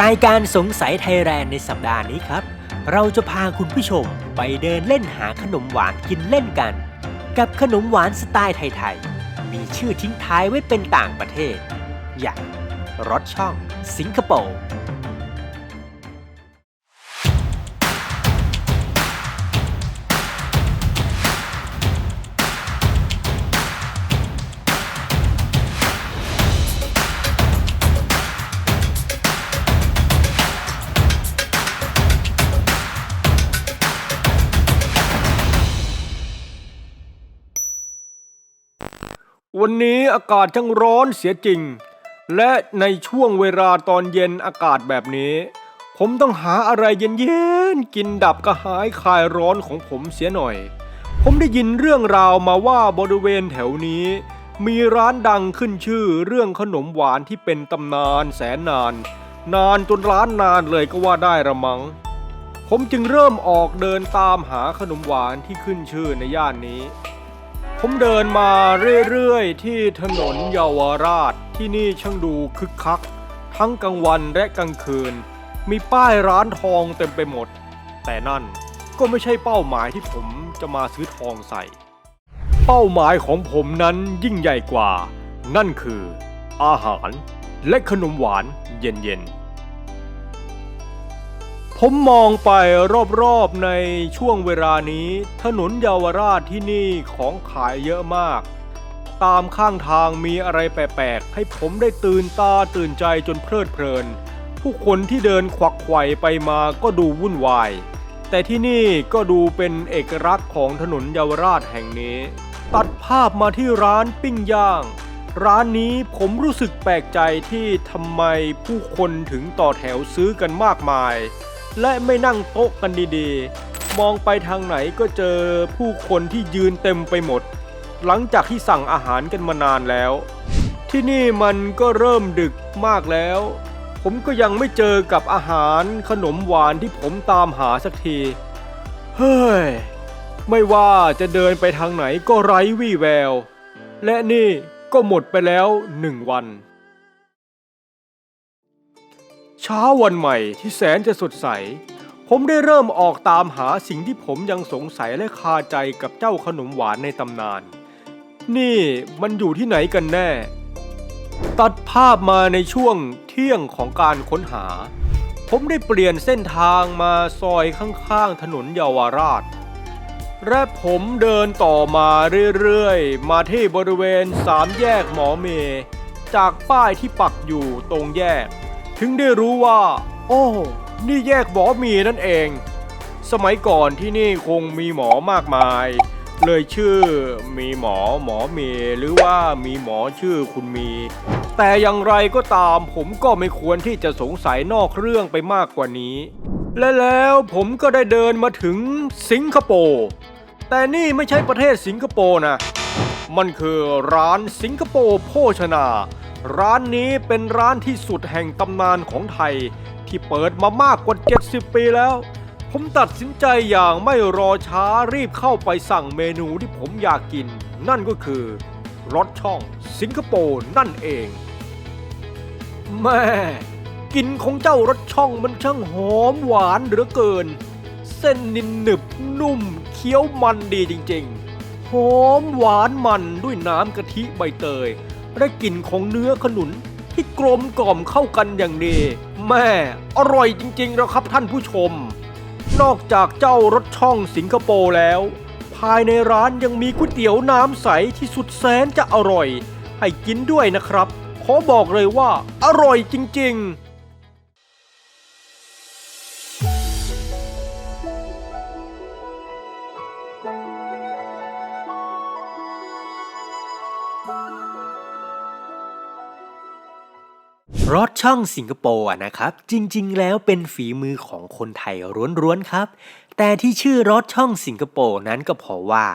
รายการสงสัยไทยแลนด์ในสัปดาห์นี้ครับ เราจะพาคุณผู้ชมไปเดินเล่นหาขนมหวานกินเล่นกัน กับขนมหวานสไตล์ไทยๆ มีชื่อทิ้งท้ายไว้เป็นต่างประเทศ อย่างรสช่อง สิงคโปร์ วันนี้อากาศช่างร้อนเสียจริง และในช่วงเวลาตอนเย็นอากาศแบบนี้ ผมต้องหาอะไรเย็นๆกินดับกระหายคลายร้อนของผมเสียหน่อย ผมได้ยินเรื่องราวมาว่าบริเวณแถวนี้ มีร้านดังขึ้นชื่อเรื่องขนมหวานที่เป็นตำนานแสนนาน นานจนร้านนานเลยก็ว่าได้ละมั้งผมจึงเริ่มออกเดินตามหาขนมหวานที่ขึ้นชื่อในย่านนี้ ผมเดินมาเรื่อยๆ ที่ถนนเยาวราชที่นี่ช่างดูคึกคัก ทั้งกลางวันและกลางคืน มีป้ายร้านทองเต็มไปหมด แต่นั่นก็ไม่ใช่เป้าหมายที่ผมจะมาซื้อทองใส่ เป้าหมายของผมนั้นยิ่งใหญ่กว่า นั่นคืออาหารและขนมหวานเย็นๆ ผมมองไปรอบๆในช่วงเวลานี้ ถนนเยาวราชที่นี่ของขายเยอะมาก ตามข้างทางมีอะไรแปลกๆ ให้ผมได้ตื่นตาตื่นใจจนเพลิดเพลิน ผู้คนที่เดินขวักไขว่ไปมาก็ดูวุ่นวาย แต่ที่นี่ก็ดูเป็นเอกลักษณ์ของถนนเยาวราชแห่งนี้ ตัดภาพมาที่ร้านปิ้งย่าง ร้านนี้ผมรู้สึกแปลกใจที่ทำไมผู้คนถึงต่อแถวซื้อกันมากมาย และไม่นั่งโต๊ะกันดีๆ มองไปทางไหนก็เจอผู้คนที่ยืนเต็มไปหมด หลังจากที่สั่งอาหารกันมานานแล้ว ที่นี่มันก็เริ่มดึกมากแล้ว ผมก็ยังไม่เจอกับอาหารขนมหวานที่ผมตามหาสักที เฮ้ย ไม่ว่าจะเดินไปทางไหนก็ไร้วี่แวว และนี่ก็หมดไปแล้วหนึ่งวัน เช้าวันใหม่ที่แสนจะสดใส ผมได้เริ่มออกตามหาสิ่งที่ผมยังสงสัยและคาใจกับเจ้าขนมหวานในตำนาน นี่มันอยู่ที่ไหนกันแน่ ตัดภาพมาในช่วงเที่ยงของการค้นหา ผมได้เปลี่ยนเส้นทางมาซอยข้างๆถนนเยาวราช และผมเดินต่อมาเรื่อยๆ มาที่บริเวณสามแยกหมอเม จากป้ายที่ปักอยู่ตรงแยก ถึงได้รู้ว่า โอ้นี่แยกหมอมีนั่นเอง สมัยก่อนที่นี่คงมีหมอมากมาย เลยชื่อมีหมอหมอเมหรือว่ามีหมอชื่อคุณมี แต่อย่างไรก็ตามผมก็ไม่ควรที่จะสงสัยนอกเรื่องไปมากกว่านี้ และแล้วผมก็ได้เดินมาถึงสิงคโปร์แต่นี่ไม่ใช่ประเทศสิงคโปร์นะ มันคือร้านสิงคโปร์โภชนา ร้านนี้เป็นร้านที่สุดแห่งตำนานของไทย ที่เปิดมามากกว่า 70 ปีแล้ว ผมตัดสินใจอย่างไม่รอช้ารีบเข้าไปสั่งเมนูที่ผมอยากกิน นั่นก็คือรสช่องสิงคโปร์นั่นเอง แม่กลิ่นของเจ้ารสช่องมันช่างหอมหวานเหลือเกิน เส้นนินหนึบนุ่มเคี้ยวมันดีจริงๆ หอมหวานมันด้วยน้ำกะทิใบเตย และกลิ่นของเนื้อขนุนที่กลมกล่อมเข้ากันอย่างดีแม่อร่อยจริงๆแล้วครับท่านผู้ชม นอกจากเจ้ารสช่องสิงคโปร์แล้ว ภายในร้านยังมีก๋วยเตี๋ยวน้ำใสที่สุดแสนจะอร่อย ให้กินด้วยนะครับ ขอบอกเลยว่าอร่อยจริงๆ รสช่องสิงคโปร์นะครับ จริงๆ แล้วเป็นฝีมือของคนไทยร้วนๆครับ แต่ที่ชื่อรสช่องสิงคโปร์นั้นก็เพราะว่า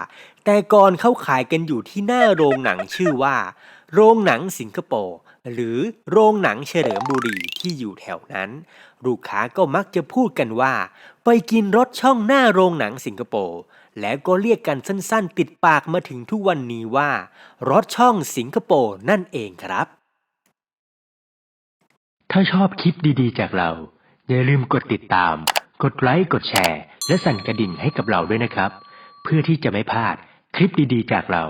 แต่ก่อนเขาขายกันอยู่ที่หน้าโรงหนังชื่อว่า โรงหนังสิงคโปร์หรือโรงหนังเฉลิมบุรีที่อยู่แถวนั้น ลูกค้าก็มักจะพูดกันว่า ไปกินรถช่องหน้าโรงหนังสิงคโปร์แล้วก็เรียกกันสั้นๆ ติดปากมาถึงทุกวันนี้ว่ารถช่องสิงคโปร์นั่นเองครับ ถ้าชอบคลิปดีๆ จากเรา อย่าลืมกดติดตาม กดไลค์ กดแชร์ และสั่นกระดิ่งให้กับเราด้วยนะครับ เพื่อที่จะไม่พลาดคลิปดีๆ จากเรา